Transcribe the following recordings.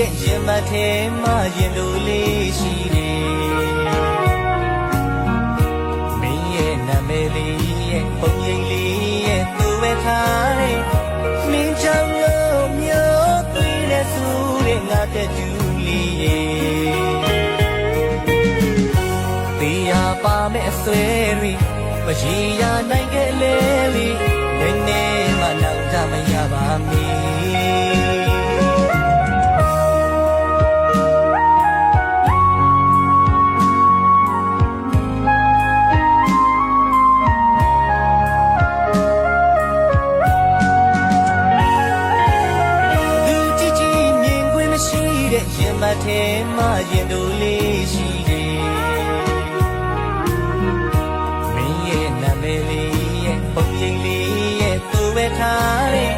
ထဲမှာရင်လိုလေးရှိတယ်မင်းရဲ့နာမည်လေးရဲ့ပုံရိပ်လေးရဲ့သူ့ပဲထားတယ်မင်းချောင်းလို့မျိုးသွေးတဲ့သူတဲ့ငါတဲ့သူလေးရဲ့တရားပါမဲ့အစွဲတွေမရေရာနိုင်ခဲ့လေ ရင်မထဲမှာရင်တို့လေးရှိတယ်မင်းရဲ့နာမည်လေးရဲ့ပုံရိပ်လေးရဲ့သူပဲထားတယ်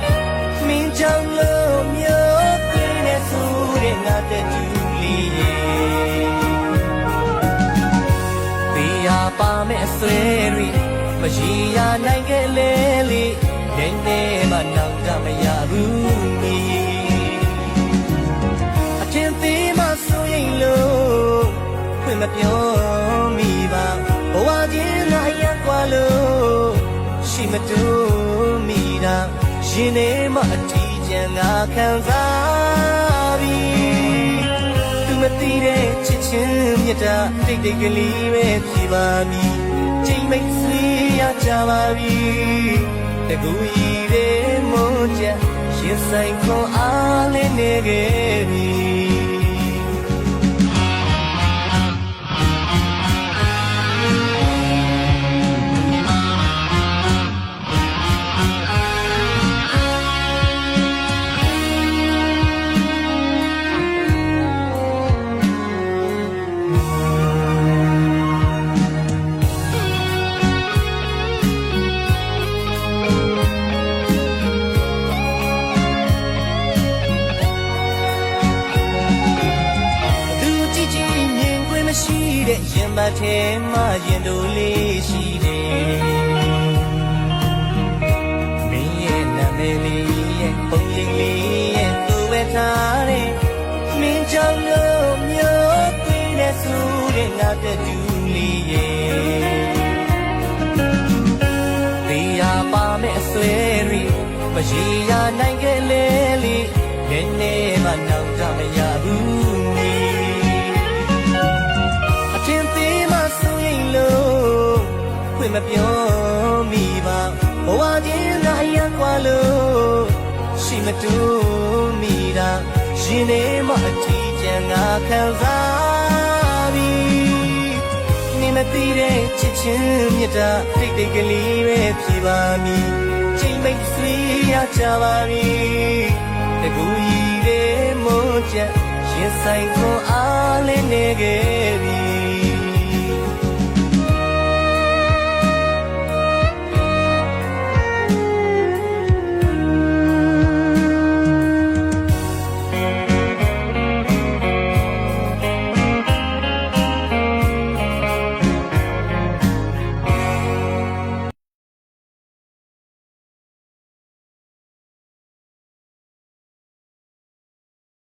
မင်းကြောင့်လို့မျိုးသွေးနဲ့ဆိုတဲ့ငါတဲ့သူလေးရဲ့တရားပါမဲ့အစွဲတွေမရည်ရနိုင်ခဲ့လေလေနည်းနည်းမှနောက်ကြမရဘူး မပြောမိပါဘဝချင်းလာရက်กว่าလို့ရှိမတူမိတာရှင်နေမှအထီးကျန်ငါခံစားပြီးသူမသိတဲ့ချစ်ချင်းမြတ်တာတိတ်တိတ်ကလေးပဲဖြစ်ပါမည်ချိန်မိတ်ဆွေရကြပါပြီတကူကြီးတဲ့မုန်းချက်ရင်ဆိုင်ခွန်အားလေးနေခဲ့ပြီ တဲ့ရင်မထဲမှာရင်တို့လေးရှိတယ်မင်းရဲ့နာမည်လေးရဲ့ပုံရိပ်လေးရဲ့သူပဲထားတယ်မင်းကြောင့်လို့မျိုးသွေးနဲ့ဆူတဲ့ငါတဲ့သူလေးရဲ့တရားပါမဲ့အစွဲတွေမရေရာနိုင်ခဲ့လေလေနည်းနည်းမှ လို့ရှိမတူမိတာရှင်နေမှအထီးကျန်ငါခံစားပြီးနေမသိတဲ့ချစ်ချင်းမြတ်တာတိတ်တိတ်ကလေးပဲဖြစ်ပါမည်ချိန်မိတ်ဆွေရကြပါပြီတကူကြီးတဲ့မုန်းချက်ရင်ဆိုင်ခွန်အားလေးနေခဲ့